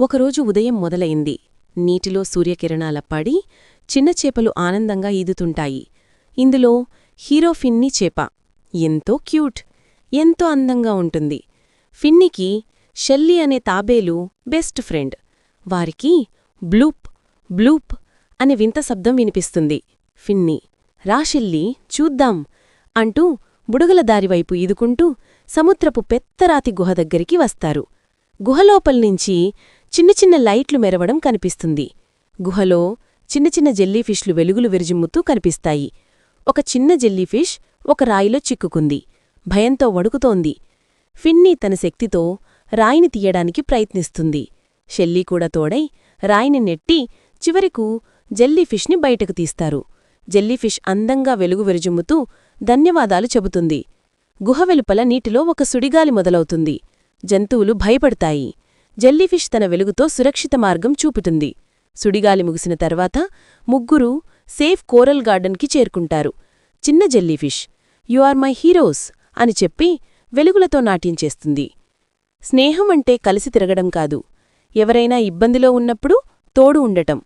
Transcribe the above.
ఒకరోజు ఉదయం మొదలైంది. నీటిలో సూర్యకిరణాల పడి చిన్న చేపలు ఆనందంగా ఈదుతుంటాయి. ఇందులో హీరో ఫిన్ని చేప. ఎంతో క్యూట్ ఎంతో అందంగా ఉంటుంది. ఫిన్నికి షెల్లీ అనే తాబేలు బెస్ట్ ఫ్రెండ్. వారికి బ్లూప్ బ్లూప్ అనే వింత శబ్దం వినిపిస్తుంది. ఫిన్ని రాషెల్లి చూద్దాం అంటూ బుడగల దారివైపు ఈదుకుంటూ సముద్రపు పెత్తరాతి గుహ దగ్గరికి వస్తారు. గుహలోపల్నించి చిన్న చిన్న లైట్లు మెరవడం కనిపిస్తుంది. గుహలో చిన్న చిన్న జెల్లీఫిష్లు వెలుగులు విరజిమ్ముతూ కనిపిస్తాయి. ఒక చిన్న జెల్లీఫిష్ ఒక రాయిలో చిక్కుకుంది. భయంతో వణుకుతోంది. ఫిన్నీ తన శక్తితో రాయిని తీయడానికి ప్రయత్నిస్తుంది. షెల్లీ కూడా తోడై రాయిని నెట్టి చివరకు జెల్లీఫిష్ని బయటకు తీస్తారు. జెల్లీఫిష్ అందంగా వెలుగు విరజిమ్ముతూ ధన్యవాదాలు చెబుతుంది. గుహ వెలుపల నీటిలో ఒక సుడిగాలి మొదలవుతుంది. జంతువులు భయపడతాయి. జెల్లీఫిష్ తన వెలుగుతో సురక్షిత మార్గం చూపుతుంది. సుడిగాలి ముగిసిన తర్వాత ముగ్గురు సేఫ్ కోరల్ గార్డెన్కి చేరుకుంటారు. చిన్న jellyfish you are my heroes అని చెప్పి వెలుగులతో నాట్యం చేస్తుంది. స్నేహం అంటే కలిసి తిరగడం కాదు. ఎవరైనా ఇబ్బందిలో ఉన్నప్పుడు తోడు ఉండటం.